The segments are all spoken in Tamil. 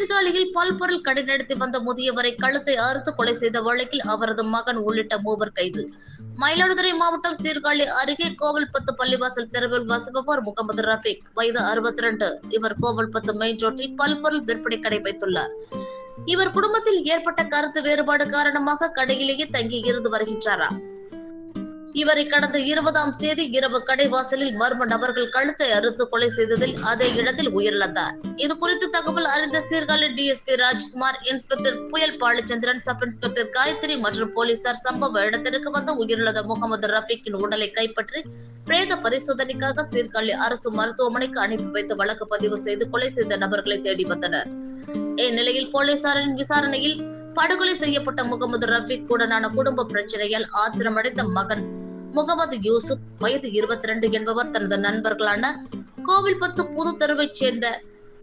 சீர்காழியில் பல்பொருள் கடை நடத்தி வந்த முதியவரை கழுத்தை அறுத்து கொலை செய்த வழக்கில் அவரது மகன் உள்ளிட்ட மூவர் கைது. மயிலாடுதுறை மாவட்டம் சீர்காழி அருகே கோவில்பத்து பள்ளிவாசல் தெருவில் வசிப்பவர் முகமது ரஃபீக். வயது அறுபத்தி ரெண்டு இவர் கோவில்பத்து மெயின் ரோட்டில் பல்பொருள் விற்பனை கடை வைத்துள்ளார். இவர் குடும்பத்தில் ஏற்பட்ட கருத்து வேறுபாடு காரணமாக கடையிலேயே தங்கி இருந்து வருகின்றாரா? இவரை கடந்த இருபதாம் தேதி இரவு கடைவாசலில் மர்ம நபர்கள் கழுத்தை அறுத்து கொலை செய்ததில் அதே இடத்தில் உயிரிழந்தார். இது குறித்து தகவல் அறிந்த சீர்காழி டிஎஸ்பி ராஜ்குமார் இன்ஸ்பெக்டர் புயல் பாலச்சந்திரன் சப் இன்ஸ்பெக்டர் காயத்ரி மற்றும் போலீசார் சம்பவ இடத்திற்கு வந்து உயிரிழந்த முகமது ரஃபீக்கின் உடலை கைப்பற்றி பிரேத பரிசோதனைக்காக சீர்காழி அரசு மருத்துவமனைக்கு அனுப்பி வைத்து வழக்கு பதிவு செய்து கொலை செய்த நபர்களை தேடி வந்தனர். இந்நிலையில் போலீசாரின் விசாரணையில் படுகொலை செய்யப்பட்ட முகமது ரஃபீக் உடனான குடும்ப பிரச்சனையால் ஆத்திரமடைந்த மகன் முகமது யூசுப் வயது இருபத்தி ரெண்டு என்பவர் தனது நண்பர்களான கோவில்பத்து புது தெருவைச் சேர்ந்த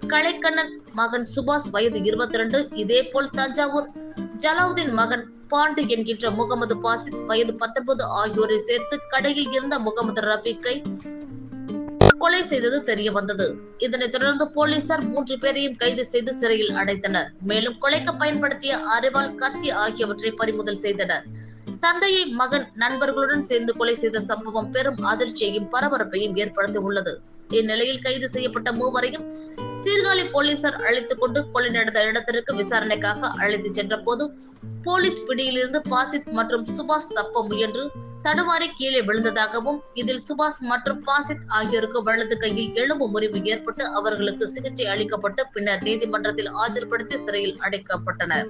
கலைக்கண்ணன் மகன் சுபாஷ் வயது இருபத்தி ரெண்டு இதே போல் தஞ்சாவூர் ஜலாவுதீன் மகன் பாண்டு என்கின்ற முகமது பாசித் வயது பத்தொன்பது ஆகியோரை சேர்த்து கடையில் இருந்த முகமது ரஃபீக்கை கொலை செய்தது தெரிய வந்தது இதனைத் தொடர்ந்து போலீசார் மூன்று பேரையும் கைது செய்து சிறையில் அடைத்தனர். மேலும் கொலைக்கு பயன்படுத்திய அரிவாள் கத்தி ஆகியவற்றை பறிமுதல் செய்தனர். தந்தையை மகன் நண்பர்களுடன் சேர்ந்து கொலை செய்த சம்பவம் பெரும் அதிர்ச்சியையும் பரபரப்பையும் ஏற்படுத்தி உள்ளது இந்நிலையில் கைது செய்யப்பட்ட மூவரையும் சீர்காழி போலீசார் அழைத்துக் கொண்டு கொலை நடந்த இடத்திற்கு விசாரணைக்காக அழைத்து சென்ற போது போலீஸ் பிடியிலிருந்து பாசித் மற்றும் சுபாஷ் தப்ப முயன்று தடுமாறி கீழே விழுந்ததாகவும் இதில் சுபாஷ் மற்றும் பாசித் ஆகியோருக்கு வலது கையில் எலும்பு முறிவு ஏற்பட்டு அவர்களுக்கு சிகிச்சை அளிக்கப்பட்டு பின்னர் நீதிமன்றத்தில் ஆஜர்படுத்தி சிறையில் அடைக்கப்பட்டனர்.